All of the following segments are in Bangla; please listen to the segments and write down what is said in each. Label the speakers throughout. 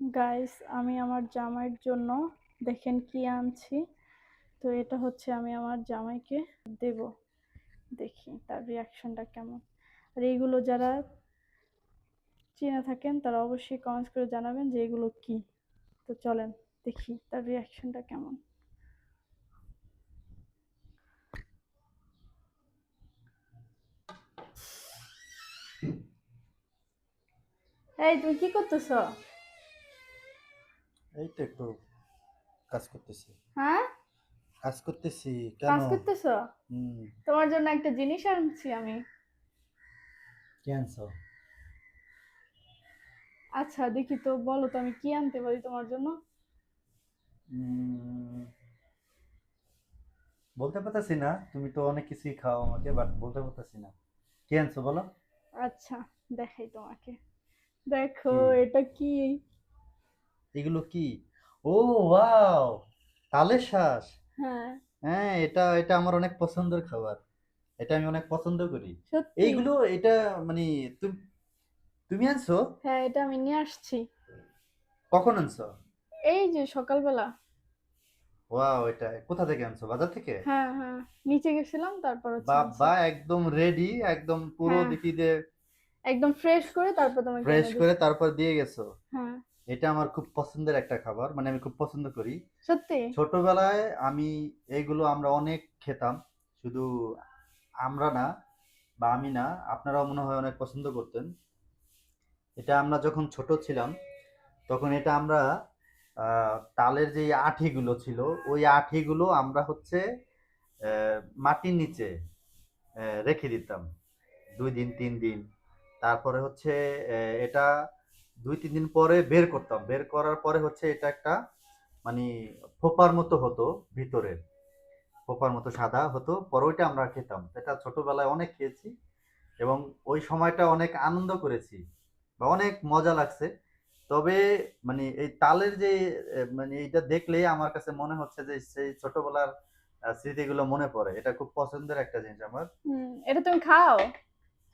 Speaker 1: গাইস আমি আমার জামাইয়ের জন্য দেখেন কি আনছি। তো এটা হচ্ছে আমি আমার জামাইকে দেব। দেখি তার রিয়াকশনটা কেমন। আর এইগুলো যারা চিনে থাকেন, তারা অবশ্যই কমেন্টস করে জানাবেন যে এগুলো কি। তো চলেন দেখি তার রিয়াকশনটা কেমন। এই তুমি কি করতেছো?
Speaker 2: এই তো একটু কাজ করতেছি।
Speaker 1: হ্যাঁ?
Speaker 2: কাজ করতেছি কেন?
Speaker 1: কাজ করতেছো? তোমার জন্য একটা জিনিস আনছি আমি।
Speaker 2: কি আনছো?
Speaker 1: আচ্ছা দেখি তো বলো তো আমি কি আনতে পারি তোমার জন্য?
Speaker 2: বলতে পারতেছি না তুমি তো অনেক কিছুই খাও আমাকে বাট বলতে পারতেছি না। কি আনছো বলো?
Speaker 1: আচ্ছা দেখাই তোমাকে। দেখো এটা কি?
Speaker 2: এগুলো কি? Oh wow! তালের শ্বাস
Speaker 1: হ্যাঁ।
Speaker 2: হ্যাঁ এটা এটা আমার অনেক পছন্দের খাবার। এটা আমি অনেক পছন্দ করি। এইগুলো এটা মানে তুমি তুমি আনছো?
Speaker 1: হ্যাঁ এটা আমি নিয়ে আসছি।
Speaker 2: কখন আনছো?
Speaker 1: এই যে সকালবেলা।
Speaker 2: ওয়াও এটা কোথা থেকে আনছো? বাজার থেকে?
Speaker 1: হ্যাঁ হ্যাঁ নিচে গেছিলাম তারপর।
Speaker 2: বাবা একদম রেডি একদম পুরো
Speaker 1: হ্যাঁ।
Speaker 2: দেখি যে
Speaker 1: একদম ফ্রেশ করে তারপর তোমাকে
Speaker 2: ফ্রেশ করে। তারপর দিয়ে গেছো।
Speaker 1: হ্যাঁ।
Speaker 2: এটা আমার খুব পছন্দের একটা খাবার মানে আমি খুব পছন্দ করি।
Speaker 1: সত্যি?
Speaker 2: ছোটবেলায় আমি এইগুলো আমরা অনেক খেতাম শুধু আমরা না বা আমি না আপনারাও মনে হয় অনেক পছন্দ করতেন। এটা আমরা যখন ছোট ছিলাম তখন এটা আমরা তালের যে আঠিগুলো ছিল ওই আঠিগুলো আমরা হচ্ছে মাটির নিচে রেখে দিতাম। দুই দিন তিন দিন। তারপরে হচ্ছে এটা দুই তিন দিন পরে বের করতাম। বের করার পরে হচ্ছে এটা একটা মানে ফোপার মতো হতো ভিতরে। ফোপার মতো সাদা হতো পরে ওইটা আমরা খেতাম। এটা ছোটবেলায় অনেক খেয়েছি এবং ওই সময়টা অনেক আনন্দ করেছি বা অনেক মজা লাগছে। তবে মানে এই তালের যে মানে এটা দেখলে আমার কাছে মনে হচ্ছে যে সেই ছোটবেলার স্মৃতিগুলো মনে পড়ে। এটা খুব পছন্দের একটা জিনিস আমার।
Speaker 1: হুম এটা তুমি খাও?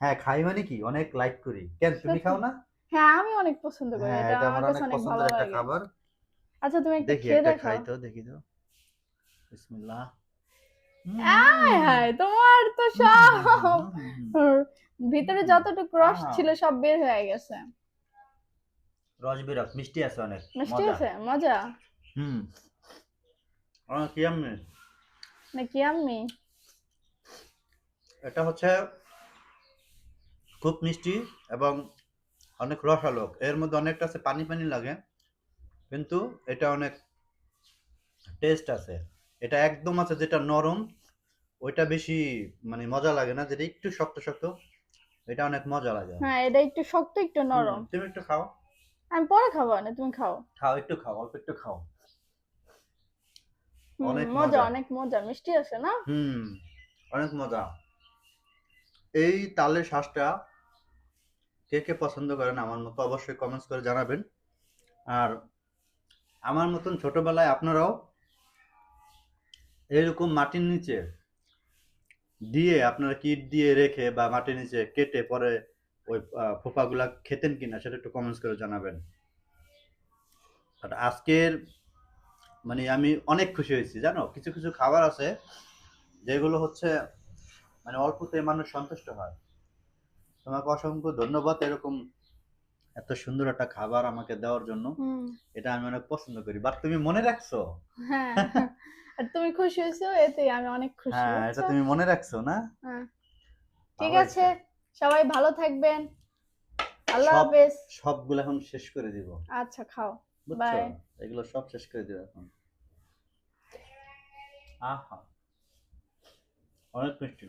Speaker 2: হ্যাঁ খাই মানে কি? অনেক লাইক করি। কেন তুমি খাও না?
Speaker 1: হ্যাঁ আমি অনেক পছন্দ করি।
Speaker 2: হ্যাঁ
Speaker 1: এটা আমার কাছে
Speaker 2: অনেক
Speaker 1: ভালো লাগে।
Speaker 2: খাবার।
Speaker 1: আচ্ছা তুমি একটা খেয়ে দেখো
Speaker 2: খাই তো দেখি তো। বিসমিল্লাহ।
Speaker 1: আয় হায় তোমার তো সব ভিতরে যতটুকু রস। ছিল সব বের হয়ে গেছে।
Speaker 2: রস বেরস মিষ্টি আছে অনেক
Speaker 1: মিষ্টি আছে মজা।
Speaker 2: হুম। অনেক ইয়াম্মি
Speaker 1: নাকি আমি
Speaker 2: এটা হচ্ছে খুব মিষ্টি এবং অনেক রসালো এর মধ্যে অনেকটা আছে পানি পানি লাগে কিন্তু এটা অনেক টেস্ট আছে। এটা একদম আছে যেটা নরম ওইটা বেশি মানে মজা লাগে না যেটা একটু শক্ত শক্ত এটা অনেক মজা লাগে।
Speaker 1: হ্যাঁ এটা একটু শক্ত একটু নরম।
Speaker 2: তুমি একটু খাও।
Speaker 1: আমি পরে খাব না তুমি খাও?
Speaker 2: খাও একটু খাও অল্প একটু খাও। অনেক
Speaker 1: মজা। অনেক মজা মিষ্টি আছে না?
Speaker 2: হুম অনেক মজা। এই তালের শ্বাসটা কে কে পছন্দ করেন আমার মতো অবশ্যই কমেন্টস করে জানাবেন। আর আমার মতন ছোটবেলায় আপনারাও এরকম মাটির নিচে দিয়ে আপনারা কিট দিয়ে রেখে বা মাটির নিচে কেটে পরে ওই ফোঁপাগুলা খেতেন কিনা সেটা একটু কমেন্টস করে জানাবেন। আর আজকের মানে আমি অনেক খুশি হয়েছি, জানো? কিছু কিছু খাবার আছে যেগুলো হচ্ছে মানে অল্পতে মানুষ সন্তুষ্ট হয়। তোমাকে অসংখ্য ধন্যবাদ এরকম এত সুন্দর একটা খাবার আমাকে দেওয়ার জন্য। এটা আমি অনেক পছন্দ করি। বাট তুমি মনে রাখছো?
Speaker 1: হ্যাঁ। আর তুমি খুশি হয়েছো? এতে আমি অনেক খুশি
Speaker 2: হ্যাঁ এটা তুমি মনে রাখছো না?
Speaker 1: হ্যাঁ। ঠিক আছে। সবাই ভালো থাকবেন। আল্লাহ হাফেজ।
Speaker 2: সবগুলো এখন শেষ করে দিব।
Speaker 1: আচ্ছা খাও। Bye.
Speaker 2: এগুলো সব শেষ করে দিব এখন। আহা। অনেক মিষ্টি।